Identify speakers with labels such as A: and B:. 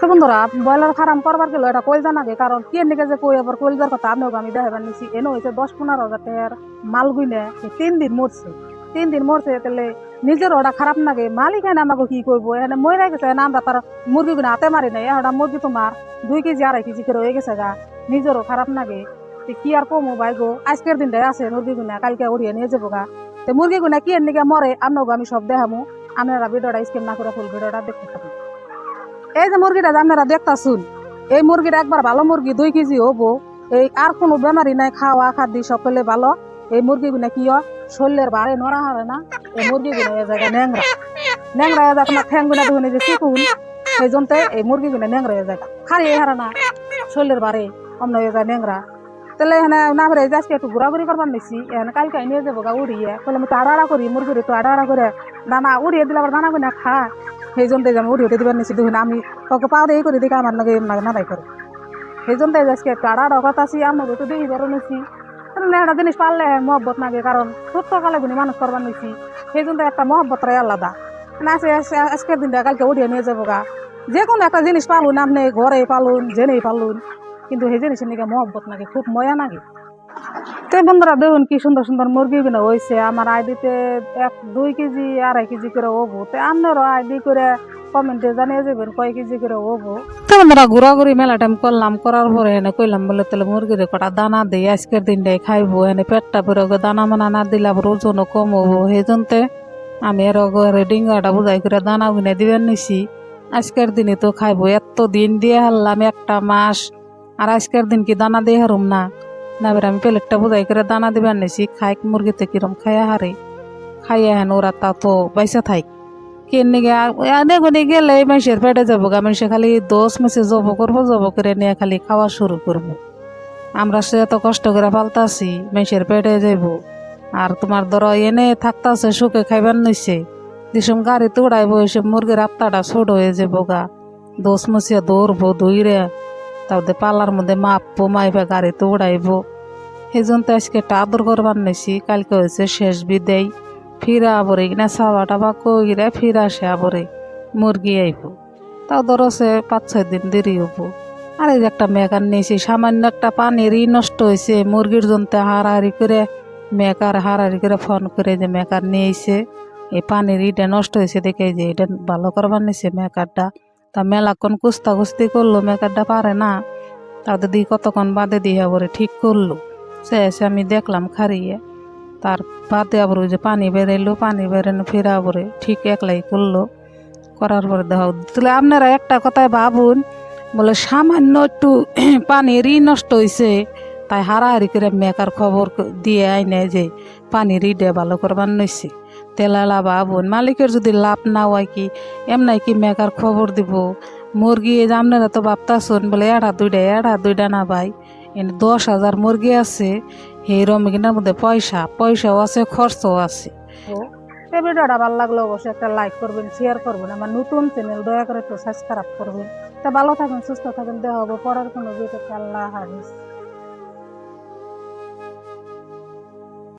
A: তো বন্ধুরা, broiler farm করবার গেলে এটা কইল জানাগে কারণ কি নিকে যে কই আবার কইলজার কথা আপনিও আমি দেখাবার নিছি। এনে হয়েছে দশ পনেরো হাজার টাকার মাল গুইনে তিন দিন মরছে। তিন দিন মরছে তাহলে নিজের ওটা খারাপ লাগে মালিক এনে আমাকে কি করব এনে মরে গেছে না আমরা তার মুরগি গুলো হাতে মারি নাই ওটা মুরগি তোমার দুই কেজি, আড়াই কেজি করে হয়ে গেছে গা। নিজেরও খারাপ তো কি আর কমো ভাই গো? আজকের দিনটাই আছে, মুরগি গুনা কালকে উড়িয়ে নিয়ে যাব গা। তো মুরগি গুনা কি এর নিকে মরে আপনাকে আমি সব দেখামু। আপনারা ভিডিওটা স্কিম না করে ফুল ভিডিওটা দেখতে থাকুন। এই যে মুরগিটা আপনারা দেখতাছুন, এই মুরগিটা একবার ভালো মুরগি, দুই কেজি হব। এই আর কোনো বেমারি নাই, খাওয়া খাদ্য সকলে ভালো। এই মুরগিগুলো কি হয়, শরীরের বাড়ে নড়া হবে না। এই মুরগিগুলো এ জায়গায় ন্যাংরা। ন্যাংরা এ জায়গা ঠ্যাংগুনা এই যে চিকুন সেই জন্য এই মুরগিগুলো ন্যাংরা এ জায়গা খালি এ হারা না, শরীরের বাড়ে অন্য এ যায় ন্যাংরা। তাহলে এখানে না করে আজকে একটু ঘোরাঘুরি করবার নিছি, এখানে কালকে নিয়ে যাব গা উড়িয়ে তাহলে আমি তো আড়াআড়া করি, মুরগির তো আড়াআড়া করে দানা উড়িয়ে দিলে আবার দানা গুনা খা। সেই জন্য আমি উড়িয়ে দিবার নিছি দেখুন আমি তোকে পাও দিয়ে করে দেখে আমার লাগে না করে সেই জন্য আজকে আড়াআড়া কথা আছি আমরা তো দেখি বড় নিছি। একটা জিনিস পারলে মহব্বত লাগে কারণ ছোট্টকালে গুনি মানুষ করবার নিছি। সেই জন্য একটা মহব্বতটাই আলাদা। না আছে আজকে- আজকের দিনটা কালকে উড়িয়ে নিয়ে যাব গা। যে কোনো একটা জিনিস পালুন আপনি ঘরে পালুন জেনেই পালুন কিন্তু সেই জিনিসের নিকে মহব্বত লাগে খুব মজা লাগে তো বন্ধুরা দেখুন কি সুন্দর সুন্দর মুরগি গুলো হয়েছে আমার আইডিতে এক, দুই কেজি, আড়াই কেজি করে হব তো আপনারও আইডি করে কমেন্টে জানিয়ে যাবেন কয় কেজি করে হব তো বন্ধুরা ঘোরাঘুরি মেলা টাইম করলাম, করার পরে এনে কইলাম, বলে তাহলে মুরগির কটা দানা দিই, আজকের দিন দিনটাই খাইবো। এনে পেটটা ওকে দানা মানা না দিলে আবার ওজনও কম হব। সেই জন্যে আমি এর ঘরে ডিঙ্গাটা বুঝাই করে দানা গুনে দিবেন নিছি। আজকের দিনে তো খাইবো, এত দিন দিয়ে হারলাম একটা মাস, আর আজকের দিন কি দানা দিয়ে হারুম না? না এবার আমি প্লেটটা বুঝাই করে দানা দিবার নিছি খাই মুরগিতে কিরম খাইয়া হারে। খাইয়া হেন ওরা তা তো পয়সা থাক কিনে এনে গুনে গেলে মানুষের পেটে যাব গা মানুষে খালি দোষ মেসে জব করব, জব করে নিয়ে খালি খাওয়া শুরু করব। আমরা সে এত কষ্ট করে পালতাছি মানুষের পেটে যাইব। আর তোমার ধরো এনে থাকতাছে, সুখে খাইবার নিছে। দিসম গাড়িতে উড়াইবো এসে মুরগির আত্মাটা ছোট হয়ে যাব গা। দোষ মুছিয়া দৌড়বো দৌড়ে তারপরে পালার মধ্যে মাপবো মাইবা গাড়িতে উড়াইবো সেই জন্য তো আজকে আদর করবার নিছি কালকে হয়েছে শেষ বিদেয়। ফিরা আবরে কিনা চাওয়া টাবা কইরে ফিরা আসে আবরে, মুরগি আইব। তাও ধরো সে পাঁচ ছয় দিন দেরি হব। আর এই একটা মেকার নিয়েছি, সামান্য একটা পানির ই নষ্ট হয়েছে, মুরগির জন্তে হারাহারি করে, মেকার হারাহারি করে ফোন করে যে মেকার নিয়েছে এই পানির ইটা নষ্ট হয়েছে দেখে যে এটা ভালো করবার নিছে মেকারটা। তা মেলাক্ষণ কুস্তা কুস্তি করল, মেকারটা পারে না। তাদের দিয়ে কতক্ষণ বাদে দিয়ে আবার ঠিক করল। এসে আমি দেখলাম খারিয়ে তার বাদে আবার ওই যে পানি বেরাইলো পানি বেরানো ফেরা পরে ঠিক একলাই করল। করার পরে দেখো, তাহলে আপনারা একটা কথায় ভাবুন, বলে সামান্য একটু পানিরই নষ্ট হয়েছে তাই হারাহারি করে মেকার খবর দিয়ে আইনে যে পানির ইডে ভালো করবার নইছে। তেলালা ভাবুন, মালিকের যদি লাভ না হয় কি এমনাই কি মেকার খবর দিব? মুরগি আপনারা তো ভাবতাছুন বলে এড়া দুইটা এড়া দুইটা না ভাই। দশ হাজার মুরগি আছে এই রমগিনার মধ্যে পয়সা, পয়সাও আছে, খরচও আছে। এই ভিডিওটা ভালো লাগলে অবশ্যই একটা লাইক করবেন শেয়ার করবেন, আমার নতুন চ্যানেল দয়া করে একটু সাবস্ক্রাইব করবেন। তা ভালো থাকবেন, সুস্থ থাকবেন দেওয়া হবে পড়ার কোনো ভিডিওতে আল্লাহ হাফিজ।